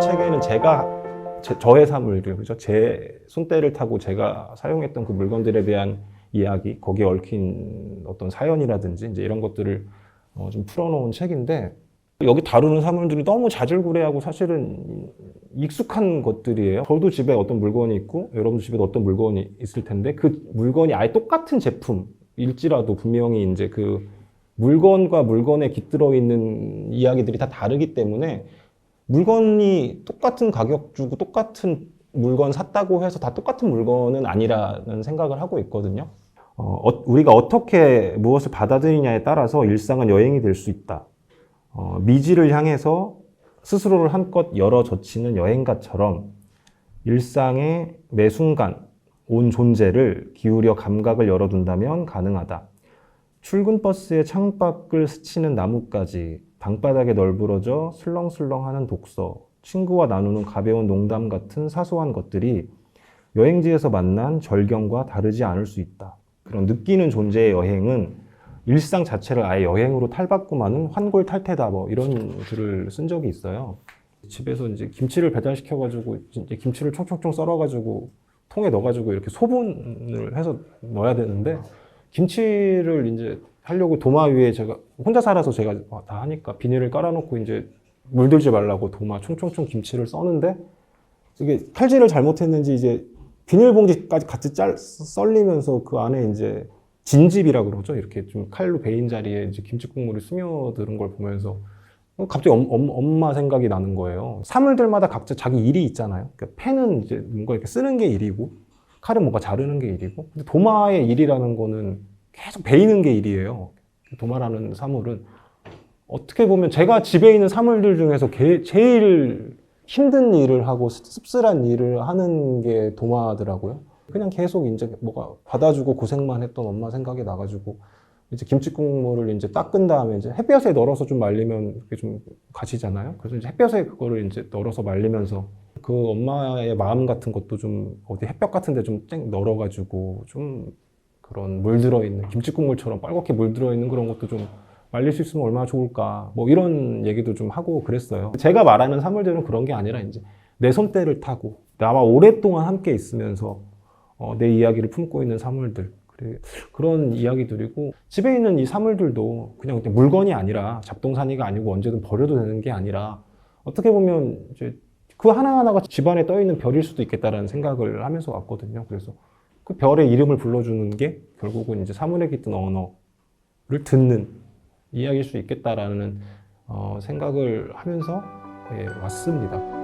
책에는 제가 제, 저의 사물들 그죠 제 손때를 타고 제가 사용했던 그 물건들에 대한 이야기 거기에 얽힌 어떤 사연이라든지 이제 이런 것들을 어, 좀 풀어놓은 책인데 여기 다루는 사물들이 너무 자질구레하고 사실은 익숙한 것들이에요. 저도 집에 어떤 물건이 있고 여러분도 집에 어떤 물건이 있을 텐데 그 물건이 아예 똑같은 제품일지라도 분명히 이제 그 물건과 물건에 깃들어 있는 이야기들이 다 다르기 때문에 물건이 똑같은 가격 주고 똑같은 물건 샀다고 해서 다 똑같은 물건은 아니라는 생각을 하고 있거든요. 어, 어, 우리가 어떻게 무엇을 받아들이냐에 따라서 일상은 여행이 될 수 있다. 어, 미지를 향해서 스스로를 한껏 열어 젖히는 여행가처럼 일상의 매 순간 온 존재를 기울여 감각을 열어둔다면 가능하다. 출근 버스의 창밖을 스치는 나뭇가지, 방바닥에 널브러져 슬렁슬렁하는 독서, 친구와 나누는 가벼운 농담 같은 사소한 것들이 여행지에서 만난 절경과 다르지 않을 수 있다. 그런 느끼는 존재의 여행은 일상 자체를 아예 여행으로 탈바꿈하는 환골탈태다 뭐 이런 글을 쓴 적이 있어요. 집에서 이제 김치를 배달시켜 가지고 이제 김치를 총총총 썰어 가지고 통에 넣어 가지고 이렇게 소분을 해서 넣어야 되는데 김치를 이제 하려고 도마 위에 제가 혼자 살아서 제가 다 하니까 비닐을 깔아놓고 이제 물들지 말라고 도마 총총총 김치를 써는데 이게 칼질을 잘못했는지 이제 비닐봉지까지 같이 짤 썰리면서 그 안에 이제 진집이라 그러죠. 이렇게 좀 칼로 베인 자리에 이제 김치 국물이 스며드는 걸 보면서 갑자기 엄, 엄, 엄마 생각이 나는 거예요. 사물들마다 각자 자기 일이 있잖아요. 그러니까 펜은 이제 뭔가 이렇게 쓰는 게 일이고, 칼은 뭔가 자르는 게 일이고, 근데 도마의 일이라는 거는 계속 베이는 게 일이에요. 도마라는 사물은 어떻게 보면 제가 집에 있는 사물들 중에서 게, 제일 힘든 일을 하고 씁쓸한 일을 하는 게 도마더라고요. 그냥 계속 이제 뭐가 받아주고 고생만 했던 엄마 생각이 나가지고 이제 김치 국물을 이제 닦은 다음에 이제 햇볕에 널어서 좀 말리면 그게 좀 가시잖아요. 그래서 이제 햇볕에 그거를 이제 널어서 말리면서 그 엄마의 마음 같은 것도 좀 어디 햇볕 같은 데 좀 쨍 널어가지고 좀 그런 물 들어 있는 김치 국물처럼 빨갛게 물 들어 있는 그런 것도 좀 말릴 수 있으면 얼마나 좋을까 뭐 이런 얘기도 좀 하고 그랬어요. 제가 말하는 사물들은 그런 게 아니라 이제 내 손때를 타고 나와 오랫동안 함께 있으면서 어, 내 이야기를 품고 있는 사물들 그런 이야기들이고 집에 있는 이 사물들도 그냥 물건이 아니라 잡동사니가 아니고 언제든 버려도 되는 게 아니라 어떻게 보면 이제 그 하나하나가 집안에 떠 있는 별일 수도 있겠다라는 생각을 하면서 왔거든요. 그래서 그 별의 이름을 불러주는 게 결국은 이제 사물에 깃든 언어를 듣는 이야기일 수 있겠다라는 어, 생각을 하면서 예, 왔습니다.